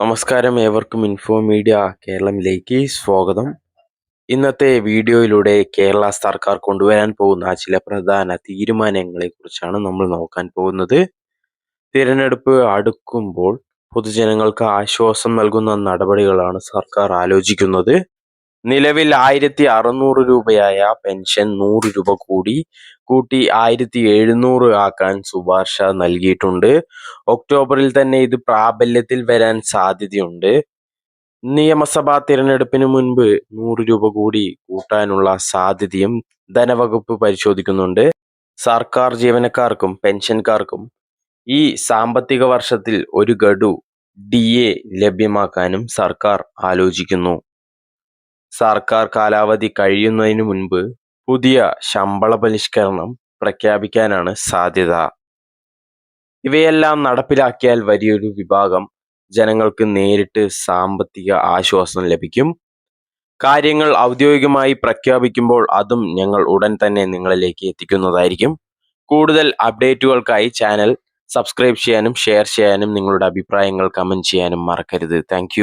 നമസ്കാരം ഏവർക്കും info media കേരളത്തിലേക്ക് സ്വാഗതം. ഇന്നത്തെ വീഡിയോയിലൂടെ കേരള സർക്കാർ കൊണ്ടുവരാൻ പോകുന്ന ചില പ്രധാന തീരുമാനങ്ങളെ കുറിച്ചാണ് നമ്മൾ നോക്കാൻ പോകുന്നത്. തിരഞ്ഞെടുപ്പ് അടുക്കുമ്പോൾ പൊതുജനങ്ങൾക്ക് ആശ്വാസം നൽകുന്ന നടപടികളാണ് സർക്കാർ ആലോചിക്കുന്നത്. നിലവിൽ ആയിരത്തി അറുന്നൂറ് രൂപയായ പെൻഷൻ നൂറ് രൂപ കൂടി കൂട്ടി ആയിരത്തി എഴുന്നൂറ് ആക്കാൻ ശുപാർശ നൽകിയിട്ടുണ്ട്. ഒക്ടോബറിൽ തന്നെ ഇത് പ്രാബല്യത്തിൽ വരാൻ സാധ്യതയുണ്ട്. നിയമസഭാ തിരഞ്ഞെടുപ്പിന് മുൻപ് നൂറ് രൂപ കൂടി കൂട്ടാനുള്ള സാധ്യതയും ധനവകുപ്പ് പരിശോധിക്കുന്നുണ്ട്. സർക്കാർ ജീവനക്കാർക്കും പെൻഷൻകാർക്കും ഈ സാമ്പത്തിക വർഷത്തിൽ ഒരു ഗഡു ഡി എ ലഭ്യമാക്കാനും സർക്കാർ ആലോചിക്കുന്നു. സർക്കാർ കാലാവധി കഴിയുന്നതിന് മുൻപ് പുതിയ ശമ്പള പരിഷ്കരണം പ്രഖ്യാപിക്കാനാണ് സാധ്യത. ഇവയെല്ലാം നടപ്പിലാക്കിയാൽ വലിയൊരു വിഭാഗം ജനങ്ങൾക്ക് നേരിട്ട് സാമ്പത്തിക ആശ്വാസം ലഭിക്കും. കാര്യങ്ങൾ ഔദ്യോഗികമായി പ്രഖ്യാപിക്കുമ്പോൾ അതും ഞങ്ങൾ ഉടൻ തന്നെ നിങ്ങളിലേക്ക് എത്തിക്കുന്നതായിരിക്കും. കൂടുതൽ അപ്ഡേറ്റുകൾക്കായി ചാനൽ സബ്സ്ക്രൈബ് ചെയ്യാനും ഷെയർ ചെയ്യാനും നിങ്ങളുടെ അഭിപ്രായങ്ങൾ കമന്റ് ചെയ്യാനും മറക്കരുത്. താങ്ക്